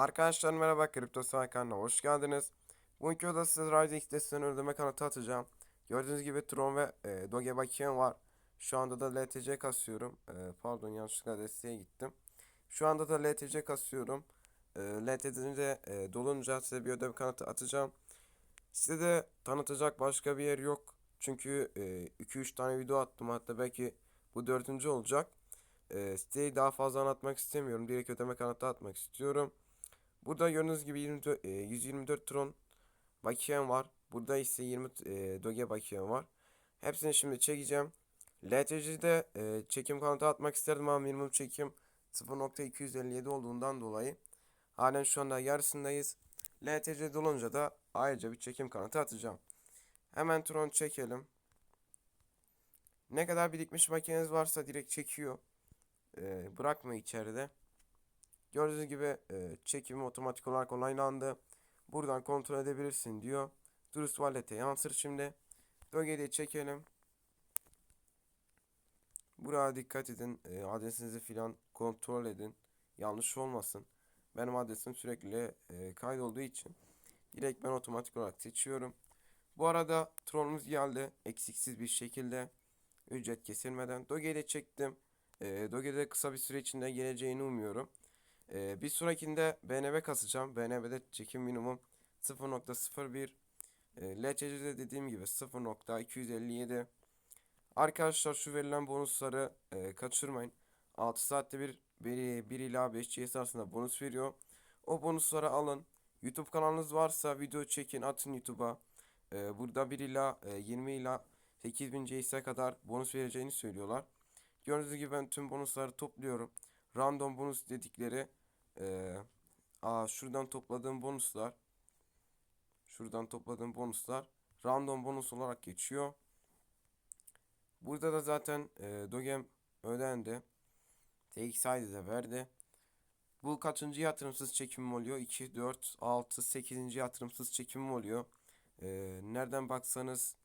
Arkadaşlar merhaba Kripto Saat kanalına hoş geldiniz. Bugünkü videoda size destesini ödeme kanıtı atacağım. Gördüğünüz gibi Tron ve e, Doge bakiyem var. Şu anda da LTC kasıyorum. E, pardon yanlışlıkla desteğe gittim. Şu anda da LTC kasıyorum. E, LTC'de e, dolunca size bir ödeme kanıtı atacağım. Size de tanıtacak başka bir yer yok. Çünkü 2-3 tane video attım hatta belki bu dördüncü olacak. E, siteyi daha fazla anlatmak istemiyorum. Direkt ödeme kanıtı atmak istiyorum. Burada gördüğünüz gibi 24, e, 124 Tron bakiyem var. Burada ise 20 e, Doge bakiyem var. Hepsini şimdi çekeceğim. LTC'de e, çekim kanıtı atmak isterdim ama minimum çekim 0.257 olduğundan dolayı halen şu anda yarısındayız. LTC dolunca da ayrıca bir çekim kanıtı atacağım. Hemen Tron çekelim. Ne kadar birikmiş makineniz varsa direkt çekiyor. E, bırakma içeride. Gördüğünüz gibi e, çekimi otomatik olarak onaylandı. Buradan kontrol edebilirsin diyor. Durus Wallet'e yansır şimdi. Doge'yi çekelim. Buraya dikkat edin. E, adresinizi filan kontrol edin. Yanlış olmasın. Benim adresim sürekli e, kaydolduğu için direkt ben otomatik olarak seçiyorum. Bu arada Tron'umuz geldi. Eksiksiz bir şekilde. Ücret kesilmeden. Doge'yi çektim. E, Doge'de kısa bir süre içinde geleceğini umuyorum. Ee, bir sonrakinde BNB kasacağım. BNB'de çekim minimum 0.01. E, LCC'de dediğim gibi 0.257. Arkadaşlar şu verilen bonusları e, kaçırmayın. 6 saatte bir 1, 1 ila 5 GS arasında bonus veriyor. O bonusları alın. YouTube kanalınız varsa video çekin atın YouTube'a. E, burada 1 ila e, 20 ila 8000 GS'e kadar bonus vereceğini söylüyorlar. Gördüğünüz gibi ben tüm bonusları topluyorum. Random bonus dedikleri ee, aa, şuradan topladığım bonuslar şuradan topladığım bonuslar random bonus olarak geçiyor. Burada da zaten e, Dogem ödendi. TXI'de de verdi. Bu kaçıncı yatırımsız çekimim oluyor? 2, 4, 6, 8. yatırımsız çekimim oluyor. Ee, nereden baksanız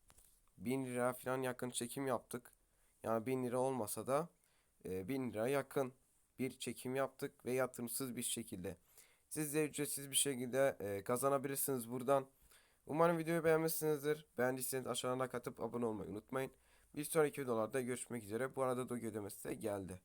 1000 lira falan yakın çekim yaptık. Yani 1000 lira olmasa da e, 1000 lira yakın bir çekim yaptık ve yatırımsız bir şekilde. Siz de ücretsiz bir şekilde e, kazanabilirsiniz buradan. Umarım videoyu beğenmişsinizdir. Beğendiyseniz aşağıdan katıp abone olmayı unutmayın. Bir sonraki videolarda görüşmek üzere. Bu arada Doge ödemesi de geldi.